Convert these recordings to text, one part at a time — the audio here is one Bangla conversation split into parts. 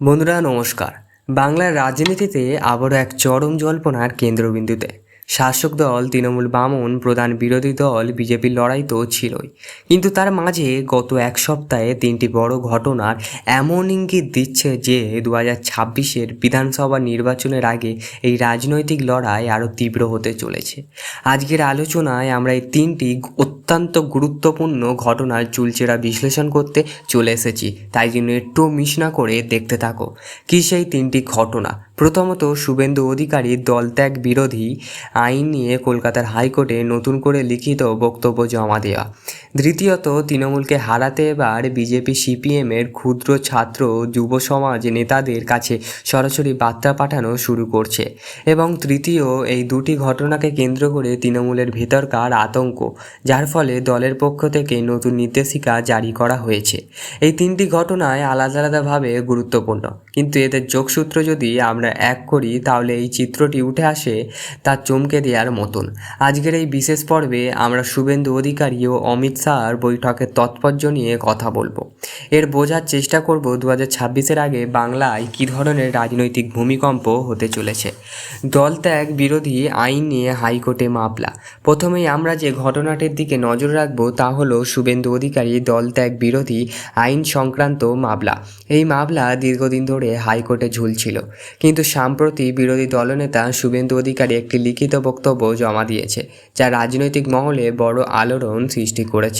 বন্ধুরা নমস্কার। বাংলার রাজনীতিতে আবারও এক চরম জল্পনার কেন্দ্রবিন্দুতে। শাসক দল তৃণমূল বামন প্রধান বিরোধী দল বিজেপির লড়াই তো ছিলই। কিন্তু তার মাঝে গত এক সপ্তাহে তিনটি বড় ঘটনার এমন ইঙ্গিত দিচ্ছে যে দু হাজার ছাব্বিশের বিধানসভা নির্বাচনের আগে এই রাজনৈতিক লড়াই আরও তীব্র হতে চলেছে। আজকের আলোচনায় আমরা এই তিনটি অত্যন্ত গুরুত্বপূর্ণ ঘটনার চুলচেরা বিশ্লেষণ করতে চলে এসেছি। তাই জন্য একটু মিস না করে দেখতে থাকো। কী সেই তিনটি ঘটনা? প্রথমত, শুভেন্দু অধিকারী দলত্যাগ বিরোধী আইন নিয়ে কলকাতার হাইকোর্টে নতুন করে লিখিত বক্তব্য জমা দেওয়া দ্বিতীয়ত, তৃণমূলকে হারাতে এবার বিজেপি সিপিএমের ক্ষুদ্র ছাত্র যুব সমাজ নেতাদের কাছে সরাসরি বার্তা পাঠানো শুরু করছে। এবং তৃতীয়, এই দুটি ঘটনাকে কেন্দ্র করে তৃণমূলের ভেতরকার আতঙ্ক, যার ফলে দলের পক্ষ থেকে নতুন নির্দেশিকা জারি করা হয়েছে। এই তিনটি ঘটনায় আলাদা আলাদাভাবে গুরুত্বপূর্ণ। কিন্তু এদের যোগসূত্র যদি আমরা এক করি, তাহলে এই চিত্রটি উঠে আসে তা চমকে দেওয়ার মতন। আজকের এই বিশেষ পর্বে আমরা শুভেন্দু অধিকারী ও অমিত শাহর বৈঠকের তৎপর্য নিয়ে কথা বলব। এর বোঝার চেষ্টা করব দু হাজার ছাব্বিশের আগে বাংলায় কী ধরনের রাজনৈতিক ভূমিকম্প হতে চলেছে। দল ত্যাগ বিরোধী আইন নিয়ে হাইকোর্টে মামলা। প্রথমেই আমরা যে ঘটনাটির দিকে নজর রাখব তা হলো শুভেন্দু অধিকারী দল ত্যাগ বিরোধী আইন সংক্রান্ত মামলা। এই মামলা দীর্ঘদিন ধরে হাইকোর্টে ঝুলছিল। কিন্তু সাম্প্রতি বিরোধী দলনেতা শুভেন্দু অধিকারী একটি লিখিত বক্তব্য জমা দিয়েছে, যা রাজনৈতিক মহলে বড় আলোড়ন সৃষ্টি করেছে।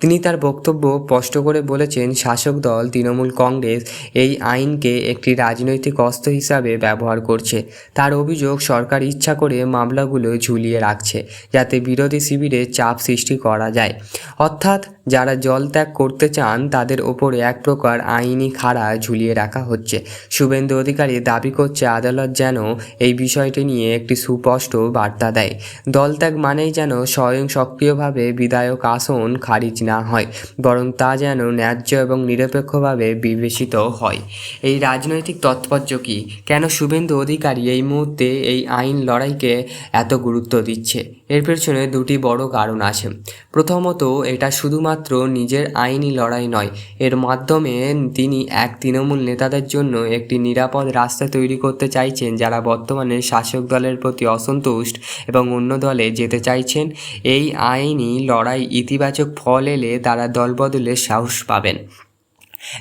তিনি তার বক্তব্য স্পষ্ট করে বলেছেন, শাসক দল তৃণমূল কংগ্রেস এই আইনকে একটি রাজনৈতিক অস্ত্র হিসাবে ব্যবহার করছে। তার অভিযোগ, সরকার ইচ্ছা করে মামলাগুলো ঝুলিয়ে রাখছে যাতে বিরোধী শিবিরে চাপ সৃষ্টি করা যায়। অর্থাৎ যারা জল ত্যাগ করতে চান, তাদের ওপরে এক প্রকার আইনি খাড়া ঝুলিয়ে রাখা হচ্ছে। শুভেন্দু অধিকারী দাবি করছে, আদালত যেন এই বিষয়টি নিয়ে একটি সুস্পষ্ট বার্তা দেয়। দলত্যাগ মানেই যেন স্বয়ং সক্রিয়ভাবে বিধায়ক আসন খারিজ না হয়, বরং তা যেন ন্যায্য এবং নিরপেক্ষভাবে বিবেচিত হয়। এই রাজনৈতিক তৎপর্য কী? কেন শুভেন্দু অধিকারী এই মুহূর্তে এই আইন লড়াইকে এত গুরুত্ব দিচ্ছে? এর পেছনে দুটি বড় কারণ আছে। প্রথমত, এটা শুধুমাত্র নিজের আইনি লড়াই নয়, এর মাধ্যমে তিনি এক তৃণমূল নেতাদের জন্য একটি নিরাপদ রাস্তা তৈরি করতে চাইছেন যারা বর্তমানে শাসক দলের প্রতি অসন্তুষ্ট এবং অন্য দলে যেতে চাইছেন। এই আইনি লড়াই ইতিবাচক ফল এলে তারা দলবদলের সাহস পাবেন।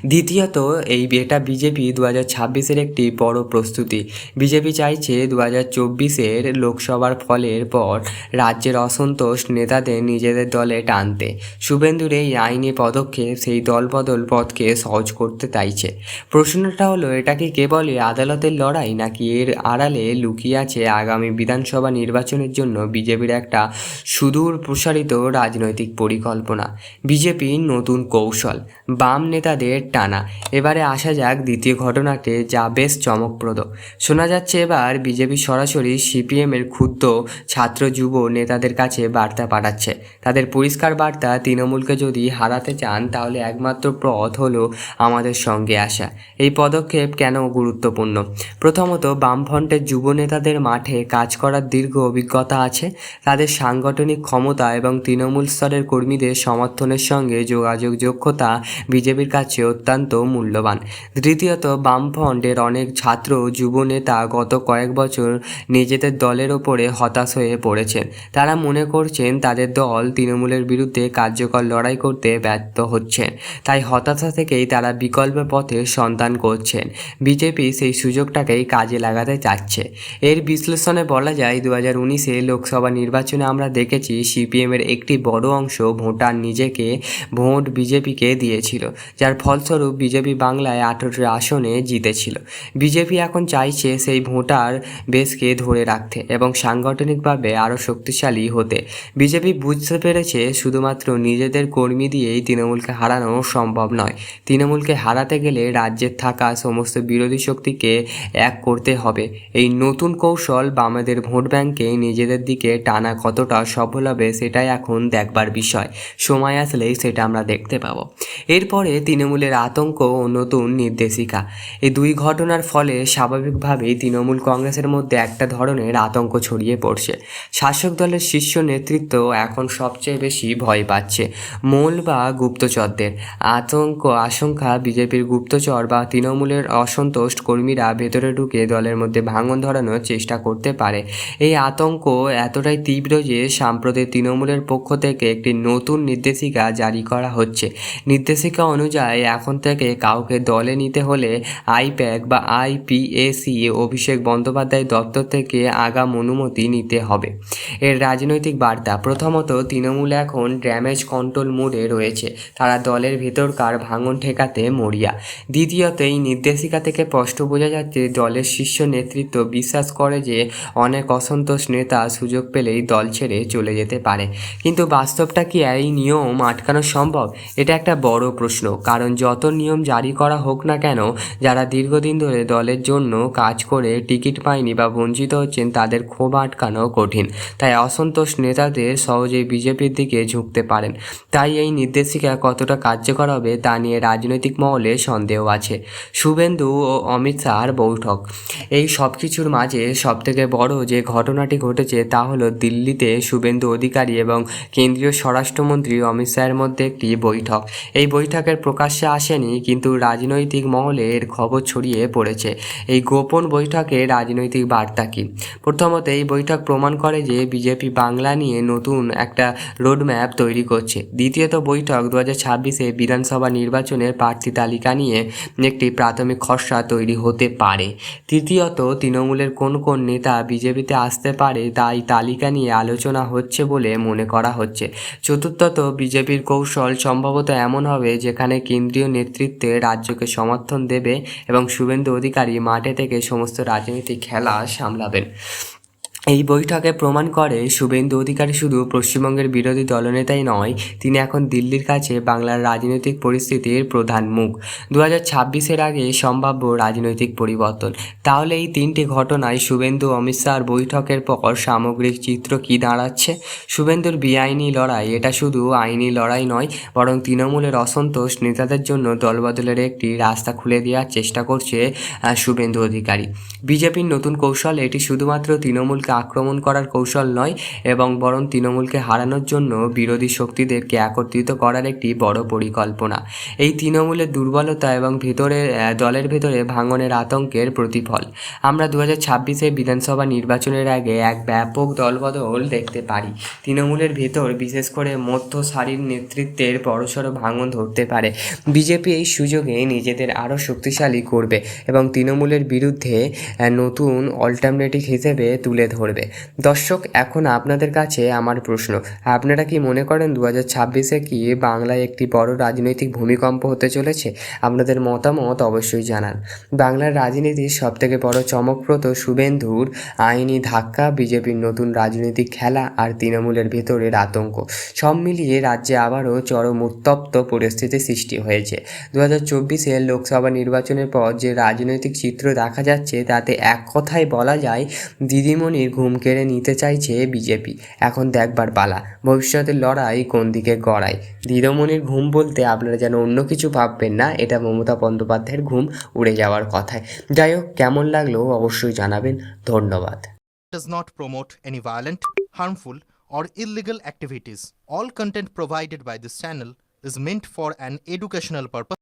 দ্বিতীয়ত, এই এটা বিজেপি দু হাজার ছাব্বিশের একটি বড় প্রস্তুতি। বিজেপি চাইছে দু হাজার চব্বিশের লোকসভার ফলের পর রাজ্যের অসন্তোষ নেতাদের নিজেদের দলে টানতে। শুভেন্দুর এই আইনি পদক্ষেপ সেই দলবদল পথকে সহজ করতে চাইছে। প্রশ্নটা হলো, এটা কি কেবলই আদালতের লড়াই, নাকি এর আড়ালে লুকিয়ে আছে আগামী বিধানসভা নির্বাচনের জন্য বিজেপির একটা সুদূর প্রসারিত রাজনৈতিক পরিকল্পনা? বিজেপির নতুন কৌশল। বাম নেতাদের টানা। এবারে আসা যাক দ্বিতীয় ঘটনাতে, যা বেশ চমকপ্রদ। শোনা যাচ্ছে এবার বিজেপি সরাসরি সিপিএমের ক্ষুদ্র ছাত্র যুব নেতাদের কাছে বার্তা পাঠাচ্ছে। তাদের পরিষ্কার বার্তা, তৃণমূলকে যদি হারাতে চান, তাহলে একমাত্র পথ হলো আমাদের সঙ্গে আসা। এই পদক্ষেপ কেন গুরুত্বপূর্ণ? প্রথমত, বামফ্রন্টের যুব নেতাদের মাঠে কাজ করার দীর্ঘ অভিজ্ঞতা আছে। তাদের সাংগঠনিক ক্ষমতা এবং তৃণমূল স্তরের কর্মীদের সমর্থনের সঙ্গে যোগাযোগ যোগ্যতা বিজেপির কাছে অত্যন্ত মূল্যবান। দ্বিতীয়ত, বামফ্রন্টের অনেক ছাত্র যুব নেতা গত কয়েক বছর নিজেদের দলের ওপরে হতাশ হয়ে পড়েছেন। তারা মনে করছেন তাদের দল তৃণমূলের বিরুদ্ধে কার্যকর লড়াই করতে ব্যর্থ হচ্ছেন তাই হতাশা থেকেই তারা বিকল্প পথে সন্ধান করছেন। বিজেপি সেই সুযোগটাকেই কাজে লাগাতে চাচ্ছে। এর বিশ্লেষণে বলা যায় দু হাজার উনিশে লোকসভা নির্বাচনে আমরা দেখেছি সিপিএমের একটি বড় অংশ ভোটার নিজেকে ভোট বিজেপিকে দিয়েছিল, যার ফলস্বরূপ বিজেপি বাংলায় আঠেরোটি আসনে জিতেছিল। বিজেপি এখন চাইছে সেই ভোটার বেসকে ধরে রাখতে এবং সাংগঠনিকভাবে আরও শক্তিশালী হতে। বিজেপি বুঝতে পেরেছে শুধুমাত্র নিজেদের কর্মী দিয়েই তৃণমূলকে হারানো সম্ভব নয়। তৃণমূলকে হারাতে গেলে রাজ্যের থাকা সমস্ত বিরোধী শক্তিকে এক করতে হবে। এই নতুন কৌশল বামেদের ভোট ব্যাংকে নিজেদের দিকে টানা কতটা সফল হবে সেটাই এখন দেখবার বিষয়। সময় আসলেই সেটা আমরা দেখতে পাবো। এরপরে তৃণমূলের তৃণমূলের আতঙ্ক ও নতুন নির্দেশিকা। এই দুই ঘটনার ফলে স্বাভাবিকভাবেই তৃণমূল কংগ্রেসের মধ্যে একটা ধরনের আতঙ্ক ছড়িয়ে পড়ছে। শাসক দলের শীর্ষ নেতৃত্ব এখন সবচেয়ে বেশি ভয় পাচ্ছে মূল বা গুপ্তচরদের। আতঙ্ক, আশঙ্কা বিজেপির গুপ্তচর বা তৃণমূলের অসন্তোষ কর্মীরা ভেতরে ঢুকে দলের মধ্যে ভাঙন ধরানোর চেষ্টা করতে পারে। এই আতঙ্ক এতটাই তীব্র যে সাম্প্রতিক তৃণমূলের পক্ষ থেকে একটি নতুন নির্দেশিকা জারি করা হচ্ছে। নির্দেশিকা অনুযায়ী এখন থেকে কাউকে দলে নিতে হলে আইপ্যাক বা আইপিএসি অভিষেক বন্দ্যোপাধ্যায় দপ্তর থেকে আগাম অনুমতি নিতে হবে। এর রাজনৈতিক বার্তা, প্রথমত তৃণমূল এখন ড্যামেজ কন্ট্রোল মোডে রয়েছে। তারা দলের ভেতরকার ভাঙন ঠেকাতে মরিয়া। দ্বিতীয়ত, এই নির্দেশিকা থেকে স্পষ্ট বোঝা যাচ্ছে দলের শীর্ষ নেতৃত্ব বিশ্বাস করে যে অনেক অসন্তোষ নেতা সুযোগ পেলেই দল ছেড়ে চলে যেতে পারে। কিন্তু বাস্তবটা কি এই নিয়ম আটকানো সম্ভব? এটা একটা বড় প্রশ্ন, কারণ যত নিয়ম জারি করা হোক না কেন, যারা দীর্ঘদিন ধরে দলের জন্য কাজ করে টিকিট পায়নি বা বঞ্চিত হচ্ছেন তাদের ক্ষোভ আটকানো কঠিন। তাই অসন্তোষ নেতাদের সহজেই বিজেপির দিকে ঝুঁকতে পারেন। তাই এই নির্দেশিকা কতটা কার্যকর হবে তা নিয়ে রাজনৈতিক মহলে সন্দেহ আছে। শুভেন্দু ও অমিত শাহর বৈঠক। এই সব কিছুর মাঝে সবথেকে বড় যে ঘটনাটি ঘটেছে তা হলো দিল্লিতে শুভেন্দু অধিকারী এবং কেন্দ্রীয় স্বরাষ্ট্রমন্ত্রী অমিত শাহের মধ্যে একটি বৈঠক। এই বৈঠকের প্রকাশ্যে আসেনি, কিন্তু রাজনৈতিক মহলে এর খবর ছড়িয়ে পড়েছে। এই গোপন বৈঠকে রাজনৈতিক বার্তা কী? প্রথমত, এই বৈঠক প্রমাণ করে যে বিজেপি বাংলা নিয়ে নতুন একটা রোডম্যাপ তৈরি করছে। দ্বিতীয়ত, বৈঠক দু হাজার ছাব্বিশে বিধানসভা নির্বাচনের প্রার্থী তালিকা নিয়ে একটি প্রাথমিক খসড়া তৈরি হতে পারে। তৃতীয়ত, তৃণমূলের কোন কোন নেতা বিজেপিতে আসতে পারে তাই তালিকা নিয়ে আলোচনা হচ্ছে বলে মনে করা হচ্ছে। চতুর্থত, বিজেপির কৌশল সম্ভবত এমন হবে যেখানে কেন্দ্রীয় নেতৃত্বে রাজ্যকে সমর্থন দেবে এবং শুভেন্দু অধিকারী মাঠে থেকে সমস্ত রাজনৈতিক খেলা সামলাবেন। এই বৈঠকে প্রমাণ করে শুভেন্দু অধিকারী শুধু পশ্চিমবঙ্গের বিরোধী দলনেতাই নয়, তিনি এখন দিল্লির কাছে বাংলার রাজনৈতিক পরিস্থিতির প্রধান মুখ। দু হাজার আগে সম্ভাব্য রাজনৈতিক পরিবর্তন। তাহলে এই তিনটি ঘটনায় শুভেন্দু, অমিত শাহর বৈঠকের পর সামগ্রিক চিত্র কি দাঁড়াচ্ছে? শুভেন্দুর বেআইনি লড়াই, এটা শুধু আইনি লড়াই নয়, বরং তৃণমূলের অসন্তোষ নেতাদের জন্য দলবদলের একটি রাস্তা খুলে দেওয়ার চেষ্টা করছে শুভেন্দু অধিকারী। বিজেপির নতুন কৌশল, এটি শুধুমাত্র তৃণমূলকে আক্রমণ করার কৌশল নয় এবং বরং তৃণমূলকে হারানোর জন্য বিরোধী শক্তিদেরকে একত্রিত করার একটি বড় পরিকল্পনা। এই তৃণমূলের দুর্বলতা এবং ভেতরে দলের ভেতরে ভাঙনের আতঙ্কের প্রতিফল। আমরা দু হাজার ছাব্বিশে বিধানসভা নির্বাচনের আগে এক ব্যাপক দলবদল দেখতে পারি। তৃণমূলের ভেতর বিশেষ করে মধ্য সারির নেতৃত্বের বড়সড় ভাঙন ধরতে পারে। বিজেপি এই সুযোগে নিজেদের আরও শক্তিশালী করবে এবং তৃণমূলের বিরুদ্ধে নতুন অল্টারনেটিভ হিসেবে তুলে ধরবে। দর্শক, এখন আপনাদের কাছে আমার প্রশ্ন। আপনারা কি মনে করেন দু হাজার ছাব্বিশে কি বাংলায় একটি বড় রাজনৈতিক ভূমিকম্প হতে চলেছে? আপনাদের মতামত অবশ্যই জানান। বাংলার রাজনীতির সবথেকে বড় চমকপ্রদ শুভেন্দুর আইনি ধাক্কা, বিজেপির নতুন রাজনৈতিক খেলা আর তৃণমূলের ভেতরের আতঙ্ক। সব মিলিয়ে রাজ্যে আবারও চরম উত্তপ্ত পরিস্থিতি সৃষ্টি হয়েছে। দু হাজার চব্বিশের লোকসভা নির্বাচনের পর যে রাজনৈতিক চিত্র দেখা যাচ্ছে, তাতে এক কথায় বলা যায়, দিদিমণির ঘুম কেড়ে নিতে চাইছে বিজেপি। এখন দেখবার পালা। ভবিষ্যতের লড়াই কোন দিকে গড়ায়? দিদমণির ঘুম বলতে আপনারা যেন অন্য কিছু ভাববেন না এটা মমতা বন্দ্যোপাধ্যায়ের ঘুম উড়ে যাওয়ার কথায়। যাই হোক কেমন লাগল অবশ্যই জানাবেন। ধন্যবাদ। Does not promote any violent, harmful, or illegal activities. All content provided by this channel is meant for an educational purpose.